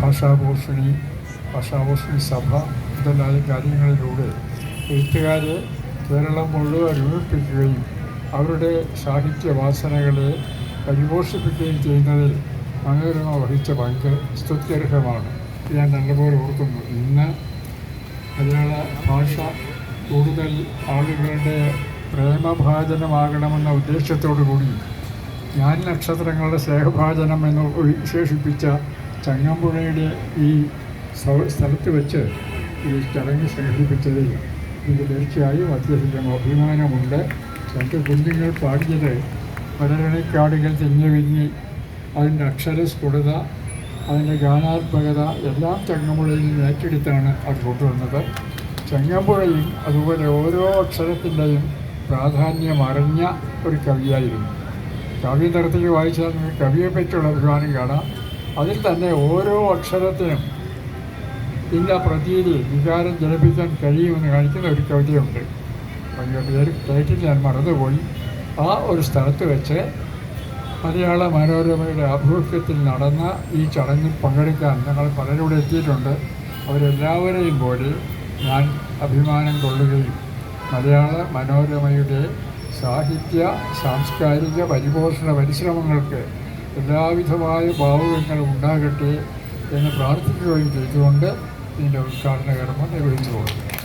ഭാഷാഭൂഷണി ഭാഷാഭൂഷണി സഭ മുതലായ കാര്യങ്ങളിലൂടെ എഴുത്തുകാരെ കേരളം മുഴുവൻ രൂപിപ്പിക്കുകയും അവരുടെ സാഹിത്യ വാസനകളെ പരിപോഷിപ്പിക്കുകയും ചെയ്യുന്നതിൽ മനോരമ വഹിച്ച പങ്ക് സ്തുത്യർഹമാണ്. ഞാൻ നല്ലപോലെ ഓർക്കുന്നു. ഇന്ന് മലയാള ഭാഷ കൂടുതൽ ആളുകളുടെ പ്രേമഭാചനമാകണമെന്ന ഉദ്ദേശത്തോടു കൂടി ഞാൻ നക്ഷത്രങ്ങളുടെ സ്നേഹഭാചനം എന്ന് വിശേഷിപ്പിച്ച ചങ്ങമ്പുഴയുടെ ഈ സ്ഥലത്ത് വെച്ച് ഈ ചടങ്ങ് സംഘടിപ്പിച്ചതിൽ എനിക്ക് തീർച്ചയായും അദ്ദേഹത്തിന്റെ അഭിമാനമുണ്ട്. രണ്ട് കുഞ്ഞുങ്ങൾ പാടിയത് മലരണക്കാടുകൾ തിങ്ങി വിങ്ങി അതിന്റെ അക്ഷരസ്ഫുടത അതിന്റെ ഗാനാത്മകത എല്ലാം ചങ്ങമ്പുഴയിൽ നിന്ന് ഏറ്റെടുത്താണ് അത് കൊണ്ടുവന്നത്. ചങ്ങമ്പുഴയും അതുപോലെ ഓരോ അക്ഷരത്തിന്റെയും പ്രാധാന്യം അറിഞ്ഞ ഒരു കവിയായിരുന്നു. കാവ്യതരത്തിൽ വായിച്ചാൽ നിങ്ങൾക്ക് കവിയെ പറ്റിയുള്ള അഭിമാനം കാണാം. അതിൽ തന്നെ ഓരോ അക്ഷരത്തിനും ഇന്ന പ്രതീതി വികാരം ജനിപ്പിക്കാൻ കഴിയുമെന്ന് കാണിക്കുന്ന ഒരു കവിതയുണ്ട്. അതിന്റെ പേര് ടൈറ്റിൽ ഞാൻ മറന്നുപോയി. ആ ഒരു സ്ഥലത്ത് വെച്ച് മലയാള മനോരമയുടെ ആഭിമുഖ്യത്തിൽ നടന്ന ഈ ചടങ്ങിൽ പങ്കെടുക്കാൻ ഞങ്ങൾ പലരോട് എത്തിയിട്ടുണ്ട്. അവരെല്ലാവരെയും പോലെ ഞാൻ അഭിമാനം കൊള്ളുകയും മലയാള മനോരമയുടെ സാഹിത്യ സാംസ്കാരിക പരിപോഷണ പരിശ്രമങ്ങൾക്ക് എല്ലാവിധമായ ഭാവുകങ്ങളും ഉണ്ടാകട്ടെ എന്ന് പ്രാർത്ഥിക്കുകയും ചെയ്തുകൊണ്ട് ഇതിന്റെ ഉദ്ഘാടന കർമ്മം നിർവഹിച്ചു കൊടുക്കും